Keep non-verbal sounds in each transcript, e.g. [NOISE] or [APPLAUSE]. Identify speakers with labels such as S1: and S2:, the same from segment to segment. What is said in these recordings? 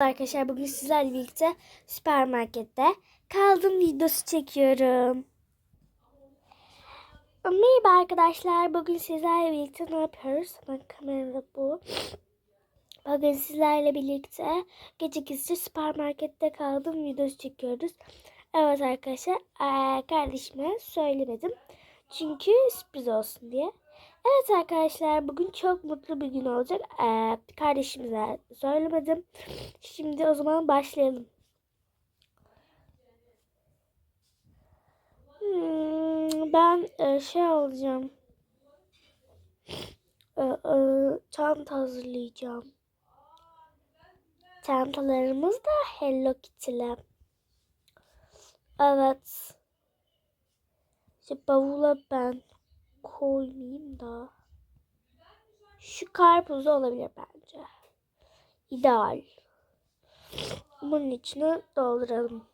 S1: Arkadaşlar bugün sizlerle birlikte süpermarkette kaldım videosu çekiyorum. Merhaba arkadaşlar. Bugün sizlerle birlikte ne yapıyoruz? Hemen kamerada bu. Bugün sizlerle birlikte gece gizli süpermarkette kaldım videosu çekiyoruz. Evet arkadaşlar kardeşime söylemedim. Çünkü sürpriz olsun diye. Evet arkadaşlar bugün çok mutlu bir gün olacak. Eee, kardeşimize söylemedim. Şimdi o zaman başlayalım. Hmm, ben e, şey alacağım. E, e, çanta hazırlayacağım. Çantalarımız da Hello Kitty'li. Evet. İşte bavula ben koymayayım da. Şu karpuzu olabilir bence. İdeal. Bunun içine dolduralım.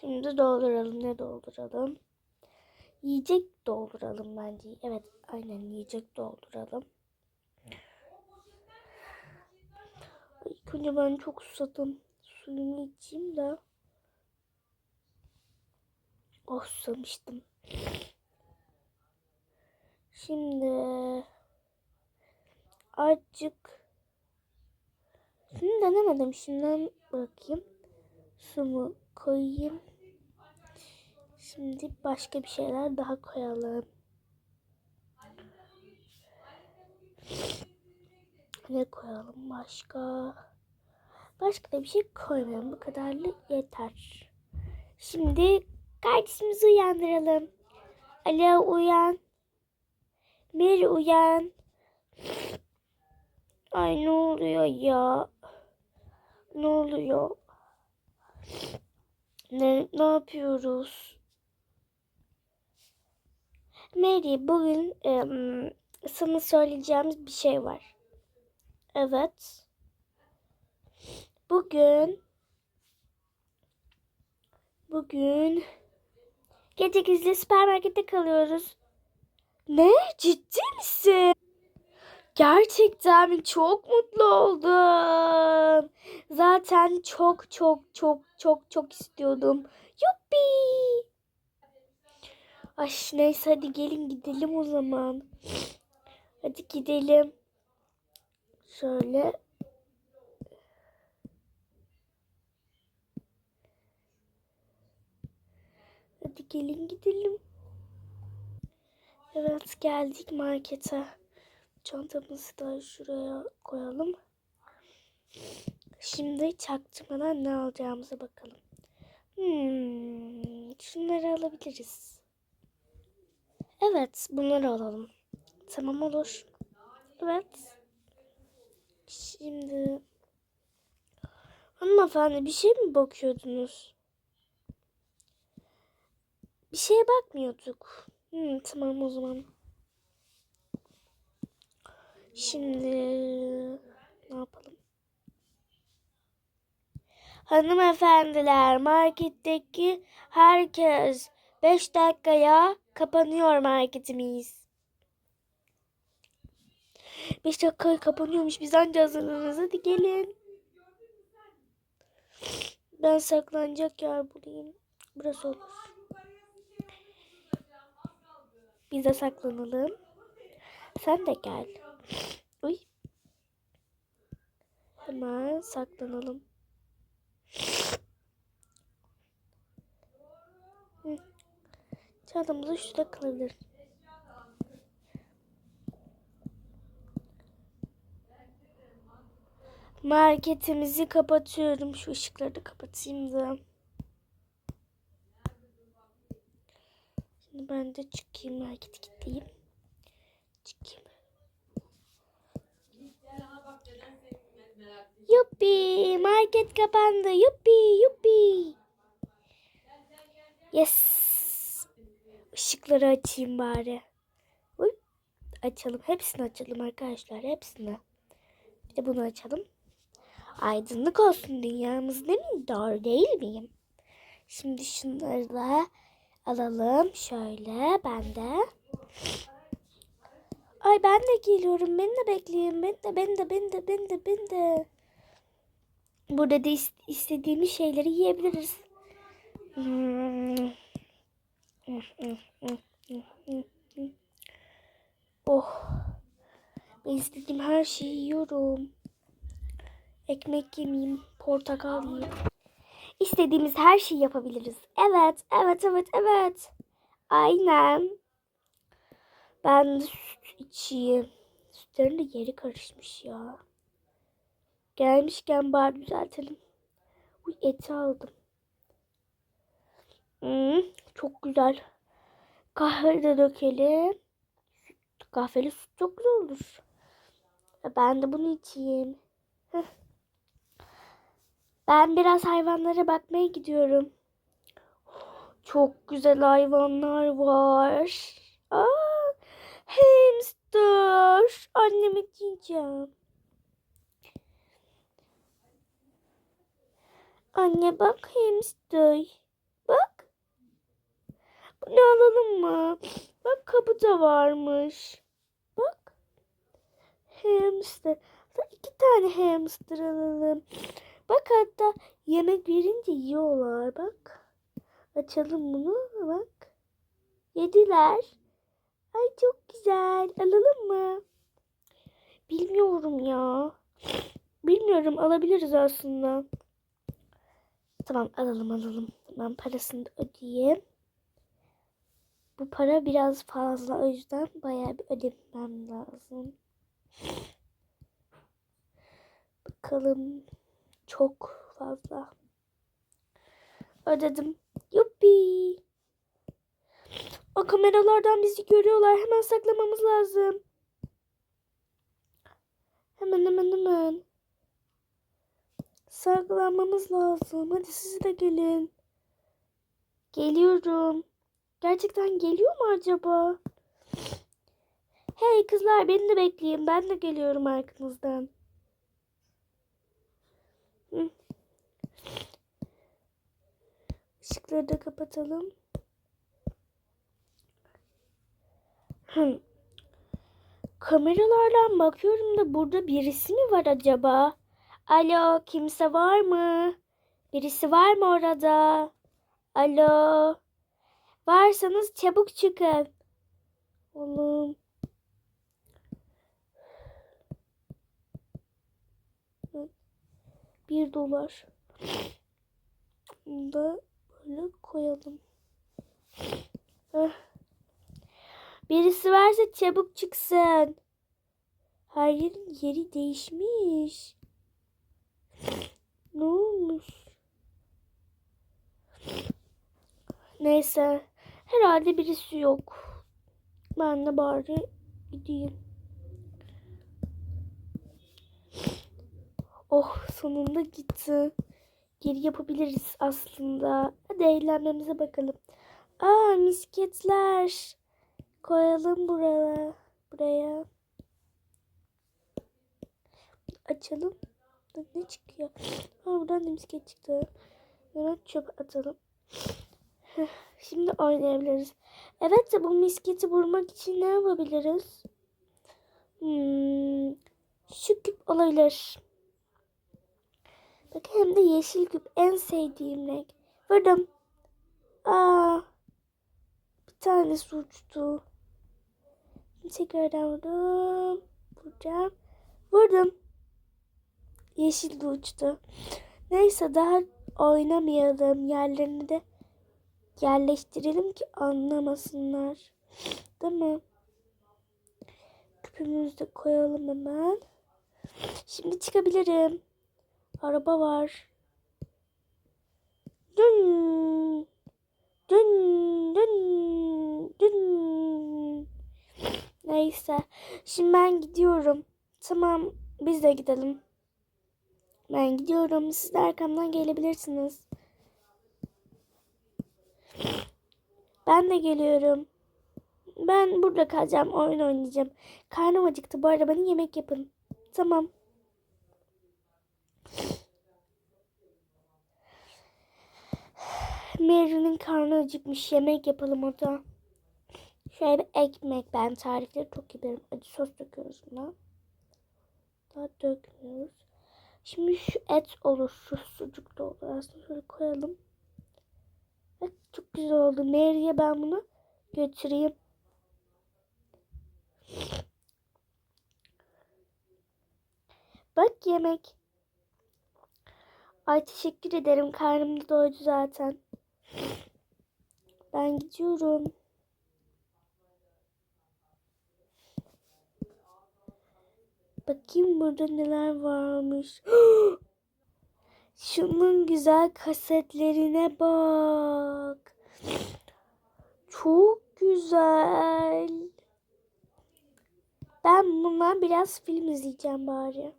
S1: Şimdi dolduralım. Ne dolduralım? Yiyecek dolduralım bence. Evet, aynen yiyecek dolduralım. İlk önce ben çok susadım. Suyumu içeyim de. Oh susamıştım. Şimdi azıcık şunu denemedim. Şimdiden bakayım. Sumu koyayım. Şimdi başka bir şeyler daha koyalım. Ne koyalım başka? Başka da bir şey koymayalım. Bu kadarlık yeter. Şimdi kardeşimizi uyandıralım. Ali uyan. Mary uyan. Ay ne oluyor ya? Ne oluyor? Ne, ne yapıyoruz? Mary bugün em, sana söyleyeceğimiz bir şey var. Evet. Bugün bugün gece gizli süpermarkette kalıyoruz. Ne? Ciddi misin? Gerçekten? Çok mutlu oldum. Zaten çok çok çok çok çok istiyordum. Yuppi. Ay neyse hadi gelin gidelim o zaman. Hadi gidelim. Şöyle. Hadi gelin gidelim. Evet geldik markete. Çantamızı da şuraya koyalım. Şimdi çaktırmadan ne alacağımıza bakalım. Hmm, şunları alabiliriz. Evet, bunları alalım. Tamam olur. Evet. Şimdi hanımefendi bir şey mi bakıyordunuz? Bir şeye bakmıyorduk. Hmm, tamam o zaman. Şimdi ne yapalım? Hanımefendiler marketteki herkes 5 dakikaya kapanıyor marketimiz. 5 dakikaya kapanıyormuş. Biz anca hazırlanırız. Hadi gelin. Ben saklanacak yer bulayım. Burası olur. Biz de saklanalım. Sen de gel. Uy. Hemen saklanalım. Çantamızı şurada kalabilir. Marketimizi kapatıyorum. Şu ışıkları da kapatayım da. Şimdi ben de çıkayım markete gideyim. Çıkayım. Yuppi market kapandı. Yuppi yuppi. Yes. Işıkları açayım bari. Uy. Açalım. Hepsini açalım arkadaşlar. Hepsini. Bir de bunu açalım. Aydınlık olsun dünyamız değil mi? Doğru değil miyim? Şimdi şunları da alalım. Şöyle ben de. Ay ben de geliyorum. Beni de bekleyin. Ben de ben de ben de ben de ben de. Burada da is- istediğimiz şeyleri yiyebiliriz. Hmm. Oh. Ben istediğim her şeyi yiyorum. Ekmek yemeyeyim, portakal yiyeyim. İstediğimiz her şeyi yapabiliriz. Evet, evet, evet, evet. Aynen. Ben süt içeyim. Sütlerin de yeri karışmış ya. Gelmişken bari düzeltelim. Uy, eti aldım. Hmm, çok güzel. Kahve de dökelim. Kahveli süt çok güzel olur. Ben de bunu içeyim. Ben biraz hayvanlara bakmaya gidiyorum. Çok güzel hayvanlar var. Aa, hamster. Anneme diyeceğim. Anne bak hamster. Bunu alalım mı? Bak kapı da varmış. Bak. Hamster. Hatta iki tane hamster alalım. Bak hatta yemek verince yiyorlar bak. Açalım bunu bak. Yediler. Ay çok güzel. Alalım mı? Bilmiyorum ya. Bilmiyorum alabiliriz aslında. Tamam alalım alalım. Ben parasını da ödeyeyim. Bu para biraz fazla o yüzden bayağı bir ödemem lazım. Bakalım. Çok fazla. Ödedim. Yuppi. O kameralardan bizi görüyorlar. Hemen saklamamız lazım. Hemen hemen hemen. Saklanmamız lazım. Hadi siz de gelin. Geliyorum. Gerçekten geliyor mu acaba? Hey kızlar beni de bekleyin. Ben de geliyorum arkanızdan. Işıkları da kapatalım. Kameralardan bakıyorum da burada birisi mi var acaba? Alo, kimse var mı? Birisi var mı orada? Alo. Varsanız çabuk çıkın. Oğlum. Bir dolar. Bunu da böyle koyalım. Birisi varsa çabuk çıksın. Her yerin yeri değişmiş. Ne olmuş? Neyse. Herhalde birisi yok. Ben de bari gideyim. Oh sonunda gitti. Geri yapabiliriz aslında. Hadi eğlenmemize bakalım. Aa misketler. Koyalım buraya. Buraya. Açalım. Ne çıkıyor? Aa, buradan da misket çıktı. Hemen çöp atalım. Şimdi oynayabiliriz. Evet de bu misketi vurmak için ne yapabiliriz? Hmm, şu küp olabilir. Bak hem de yeşil küp en sevdiğim renk. Vurdum. Aa, bir tanesi uçtu. Tekrardan vurdum. Vuracağım. Vurdum. Yeşil de uçtu. Neyse daha oynamayalım. Yerlerini de yerleştirelim ki anlamasınlar. Değil mi? Küpümüzü de koyalım hemen. Şimdi çıkabilirim. Araba var. Dün. Dün. Dün. Dün. Neyse. Şimdi ben gidiyorum. Tamam. Biz de gidelim. Ben gidiyorum. Siz de arkamdan gelebilirsiniz. Ben de geliyorum. Ben burada kalacağım. Oyun oynayacağım. Karnım acıktı. Bu arada bana yemek yapın. Tamam. Mary'nin karnı acıkmış. Yemek yapalım o da. Şöyle bir ekmek. Ben tarifleri çok iyi Acı sos döküyoruz buna. Daha dökmüyoruz. Şimdi şu et olur. Şu sucuk da olur. Aslında şöyle koyalım. Çok güzel oldu. Mary'e ben bunu götüreyim. Bak yemek. Ay teşekkür ederim. Karnım doydu zaten. Ben gidiyorum. Bakayım burada neler varmış. [GASPS] Şunun güzel kasetlerine bak. Çok güzel. Ben bundan biraz film izleyeceğim bari.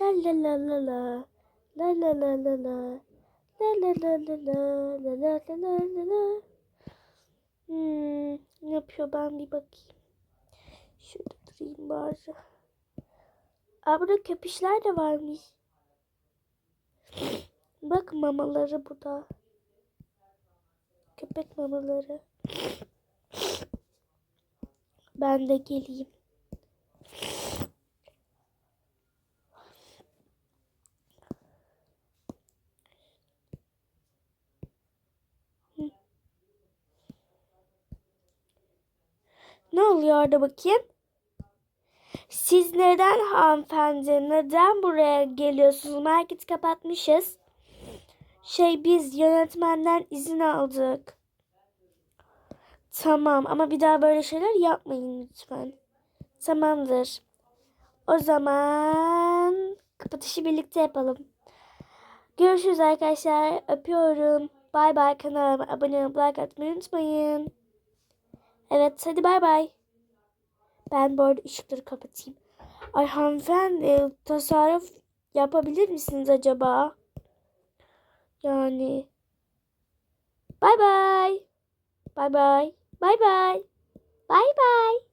S1: La la la la la. La la la la la. La la la la la. La la la la la la. Hmm, ne yapıyor ben bir bakayım. Şurada durayım bari. Aa burada köpüşler de varmış. Bak mamaları bu da. Köpek mamaları. Ben de geleyim. Ne oluyor orada bakayım? Siz neden hanımefendi, neden buraya geliyorsunuz? Market kapatmışız. Şey biz yönetmenden izin aldık. Tamam ama bir daha böyle şeyler yapmayın lütfen. Tamamdır. O zaman kapatışı birlikte yapalım. Görüşürüz arkadaşlar. Öpüyorum. Bay bay kanalıma abone olup like atmayı unutmayın. Evet hadi bay bay. Ben bu arada ışıkları kapatayım. Ay hanımefendi tasarruf yapabilir misiniz acaba? Yani. Bay bay. Bay bay. Bay bay. Bay bay.